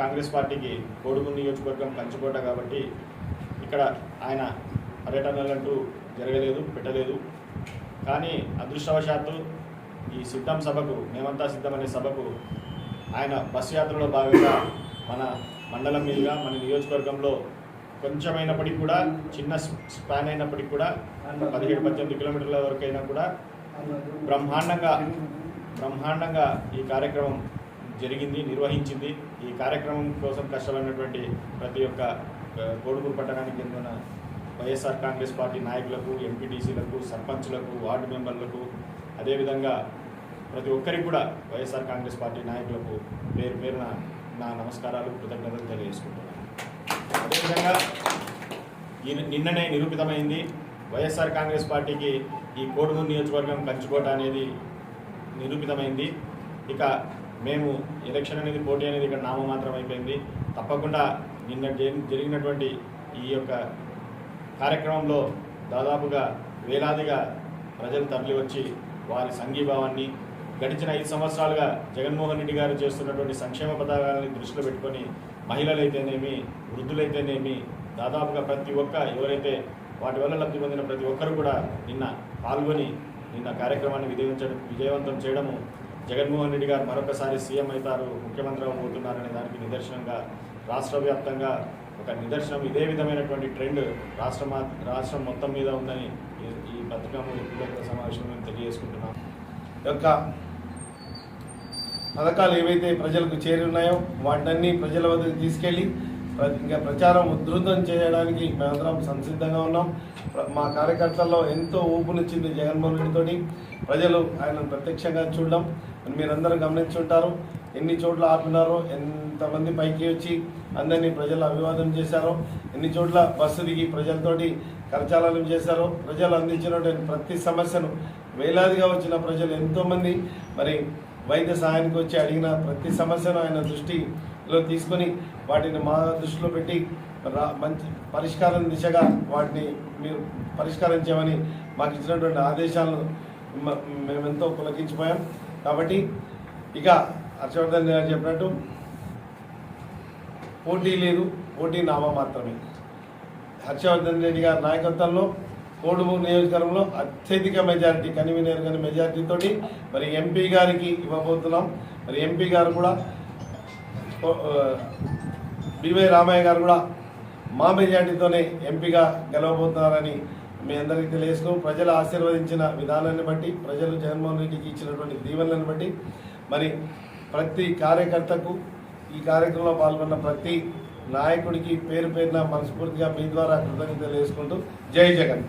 కాంగ్రెస్ పార్టీకి కోడుమూరు నియోజకవర్గం కంచుకోట కాబట్టి ఇక్కడ ఆయన పర్యటనలంటూ జరగలేదు పెట్టలేదు. కానీ అదృష్టవశాత్తు ఈ సిద్ధం సభకు మేమంతా సిద్ధమనే సభకు ఆయన బస్సు యాత్రలో భాగంగా మన మండలం మీదుగా మన నియోజకవర్గంలో కొంచెమైనప్పటికీ కూడా చిన్న స్పాన్ అయినప్పటికీ కూడా పదిహేడు పద్దెనిమిది కిలోమీటర్ల వరకు అయినా కూడా బ్రహ్మాండంగా బ్రహ్మాండంగా ఈ కార్యక్రమం జరిగింది నిర్వహించింది. ఈ కార్యక్రమం కోసం కష్టపడినటువంటి ప్రతి ఒక్క ఆ, పట్టణానికి చెందిన వైఎస్ఆర్ కాంగ్రెస్ పార్టీ నాయకులకు ఎంపీటీసీలకు సర్పంచులకు వార్డు మెంబర్లకు అదేవిధంగా ప్రతి ఒక్కరికి కూడా వైఎస్ఆర్ కాంగ్రెస్ పార్టీ నాయకులకు పేరు పేరున నా నమస్కారాలు కృతజ్ఞతలు తెలియజేసుకుంటున్నాను. అదేవిధంగా ఈ- నిన్ననే నిరూపితమైంది వైఎస్ఆర్ కాంగ్రెస్ పార్టీకి ఈ కోడుమూరు నియోజకవర్గం కంచుకోట అనేది నిరూపితమైంది. ఇక మేము ఎలక్షన్ అనేది పోటీ అనేది ఇక్కడ నామమాత్రం అయిపోయింది. తప్పకుండా నిన్న జరిగినటువంటి ఈ యొక్క కార్యక్రమంలో దాదాపుగా వేలాదిగా ప్రజలు తరలి వచ్చి వారి సంఘీభావాన్ని గడిచిన ఐదు సంవత్సరాలుగా జగన్మోహన్ రెడ్డి గారు చేస్తున్నటువంటి సంక్షేమ పథకాలని దృష్టిలో పెట్టుకొని మహిళలైతేనేమి వృద్ధులైతేనేమి దాదాపుగా ప్రతి ఒక్క ఎవరైతే వాటి వల్ల లబ్ధి పొందిన ప్రతి ఒక్కరు కూడా నిన్న పాల్గొని నిన్న కార్యక్రమాన్ని విజయవంతం విజయవంతం చేయడము జగన్మోహన్ రెడ్డి గారు మరొకసారి సీఎం అవుతారు ముఖ్యమంత్రి అవబోతున్నారనే దానికి నిదర్శనంగా రాష్ట్ర వ్యాప్తంగా ఒక నిదర్శనం. ఇదే విధమైనటువంటి ట్రెండ్ రాష్ట్ర మా- రాష్ట్రం మొత్తం మీద ఉందని ఈ- ఈ పత్రికా విలేకరుల సమావేశంలో తెలియజేసుకుంటున్నాం. యొక్క పథకాలు ఏవైతే ప్రజలకు చేరి ఉన్నాయో ప్రజల వద్దకు తీసుకెళ్ళి ఇంకా ప్రచారం ఉధృతం చేయడానికి మేమందరం సంసిద్ధంగా ఉన్నాం. మా కార్యకర్తల్లో ఎంతో ఊపునిచ్చింది జగన్మోహన్ రెడ్డితోటి ప్రజలు ఆయనను ప్రత్యక్షంగా చూడడం మీరందరూ గమనించుంటారు. ఎన్ని చోట్ల ఆపినారో ఎంతమంది పైకి వచ్చి అందరినీ ప్రజలు అభివాదం చేశారో ఎన్ని చోట్ల బస్సు దిగి ప్రజలతోటి కరచాలనం చేశారో ప్రజలు అందించినటువంటి ప్రతి సమస్యను వేలాదిగా వచ్చిన ప్రజలు ఎంతోమంది. మరి వైద్య సహాయానికి వచ్చి అడిగిన ప్రతి సమస్యను ఆయన దృష్టి లో తీసుకొని వాటిని మా దృష్టిలో పెట్టి మంచి పరిష్కారం దిశగా వాటిని మీరు పరిష్కారం చేయమని మాకు ఇచ్చినటువంటి ఆదేశాలను మేమెంతో పులకించిపోయాం. కాబట్టి ఇక హర్షవర్ధన్ గారు చెప్పినట్టు పోటీ లేదు పోటీ నామా మాత్రమే. హర్షవర్ధన్ రెడ్డి గారి నాయకత్వంలో కోడుమూరు నియోజకవర్గంలో అత్యధిక మెజారిటీ కన్వీనర్ గారి మెజారిటీతోటి మరి ఎంపీ గారికి ఇవ్వబోతున్నాం. మరి ఎంపీ గారు కూడా బివై రామయ్య గారు కూడా మా మెజార్టీతోనే ఎంపీగా గెలవబోతున్నారని మీ అందరికీ తెలియజేస్తూ ప్రజలు ఆశీర్వదించిన విధానాన్ని బట్టి ప్రజలు జగన్మోహన్ రెడ్డికి ఇచ్చినటువంటి దీవెనలను బట్టి మరి ప్రతి కార్యకర్తకు ఈ కార్యక్రమంలో పాల్గొన్న ప్రతి నాయకుడికి పేరు పేరున మనస్ఫూర్తిగా మీ ద్వారా కృతజ్ఞతలు తెలియజేసుకుంటూ జై జగన్.